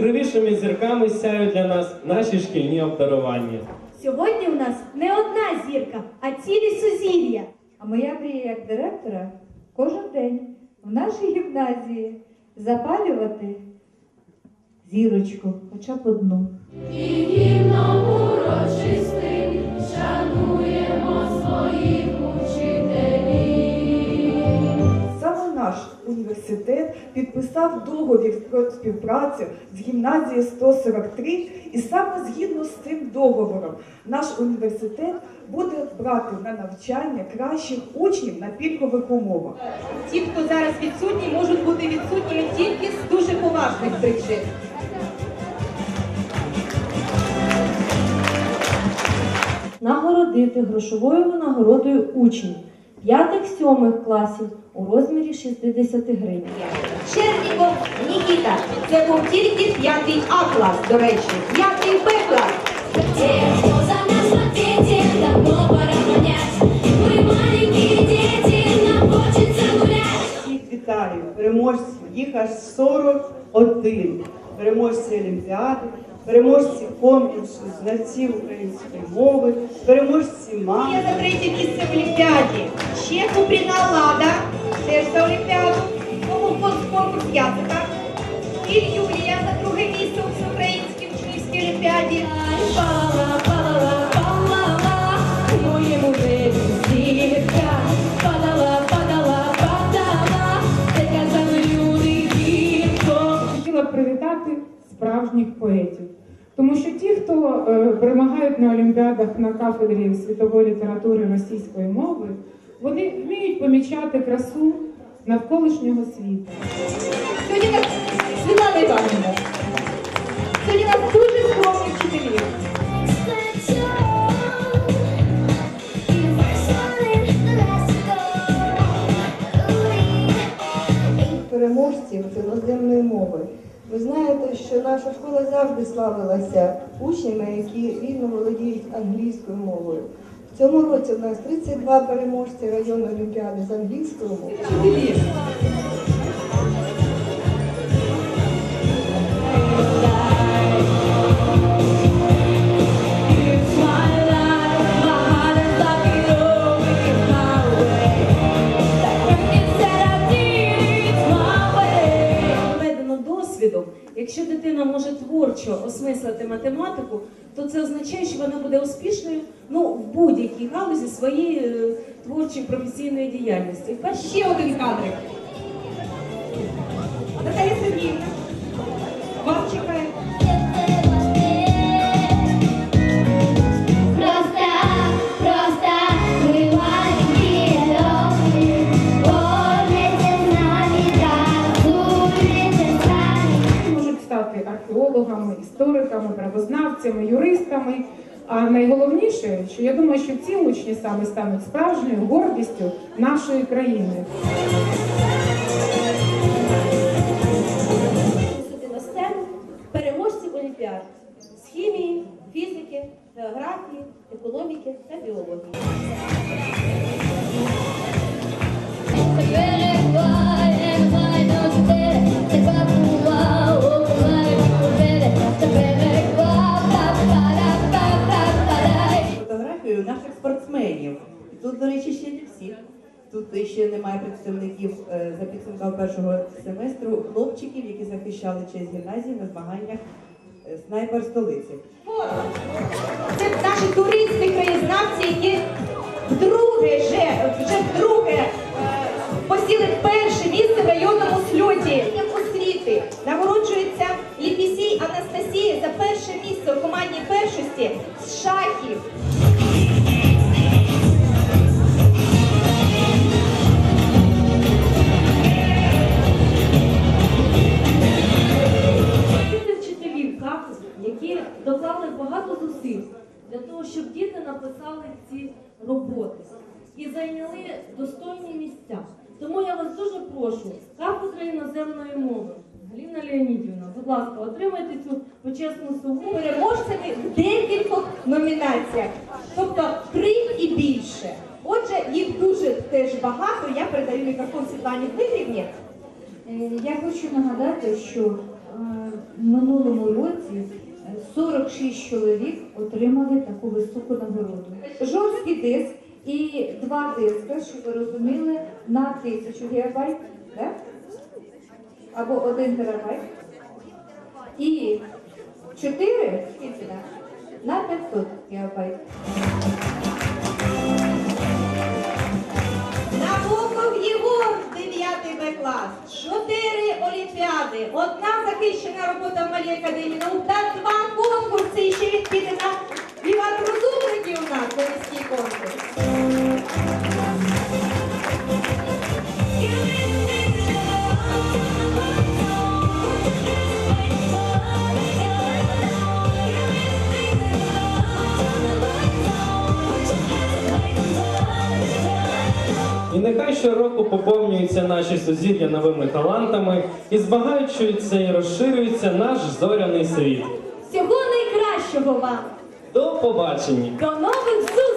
найяскравішими зірками сяють для нас наші шкільні обдарування. Сьогодні у нас не одна зірка, а цілі сузір'я. А моя мрія як директора кожен день в нашій гімназії запалювати зірочку, хоча б одну. І гімном урочистим університет підписав договір про співпрацю з гімназією 143, і саме згідно з цим договором наш університет буде брати на навчання кращих учнів на пільгових умовах. Ті, хто зараз відсутні, можуть бути відсутніми тільки з дуже поважних причин. Нагородити грошовою винагородою учнів 5-7 класів у розмірі 60 гривень. Черніков Нікіта. Це був тільки п'ятий А клас, до речі, п'ятий Б клас. Кто за нас в давно пора понять. Мы маленькие дети, нам хочется гулять. Всіх вітаю, переможців, їх аж 41. Переможці Олімпіади, переможці конкурсу знавців української мови, переможці Є мами. за третє місце в Олімпіаді. Ще Купріна Лада, теж за Олімпіаду. Тому конкурс Яцика. І Юлія за друге місце у всеукраїнській учнівській Олімпіаді. Палала, палала, палала, моєму небі зірка. Падала, падала, падала, де казали люди гірко. хотіла б привітати справжніх поетів. Тому що ті, хто е, перемагають на олімпіадах на кафедрі світової літератури російської мови, вони вміють помічати красу навколишнього світу. Сьогодні так Світлана Іванівна. Ви знаєте, що наша школа завжди славилася учнями, які вільно володіють англійською мовою. В цьому році у нас 32 переможці районної олімпіади з англійською мовою. Творчо осмислити математику, то це означає, що вона буде успішною ну, в будь-якій галузі своєї е, творчої професійної діяльності. Ще один кадрик. Наталія Сергіївна. Археологами, істориками, правознавцями, юристами. А найголовніше, що я думаю, що ці учні саме стануть справжньою гордістю нашої країни. На сцену переможців Олімпіад з хімії, фізики, географії, економіки та біології. Фотографію наших спортсменів. І тут, до речі, ще не всіх. Тут ще немає представників е, за підсумками першого семестру хлопчиків, які захищали честь гімназії на змаганнях е, снайпер столиці. Це наші туристи, краєзнавці, які вдруге вже, вже вдруге е, посіли перше місце в районному сльоті. освіти нагороджується Ліпісій Анастасія за перше місце у командній першості з шахів. І зайняли достойні місця. Тому я вас дуже прошу, кафедра іноземної мови. Галіна Леонідівна, будь ласка, отримайте цю почесну суму. переможцями в декількох номінаціях, тобто три і більше. Отже, їх дуже теж багато. Я передаю мікрофон Світлані Дмитрівні. Е, Я хочу нагадати, що е, в минулому році е, 46 чоловік отримали таку високу нагороду. Жорсткий диск і два диска, щоб ви розуміли, на 1000 гігабайт, да? або 1 терабайт. І 4 скільки, на 500 гігабайт. Набоков Єгор, 9 Б клас, 4 олімпіади, одна захищена робота в Малій Академії наук та два конкурси. Ще він піде на щороку поповнюються наші сузір'я новими талантами і збагачується і розширюється наш зоряний світ. Всього найкращого вам! До побачення! До нових зустрічей!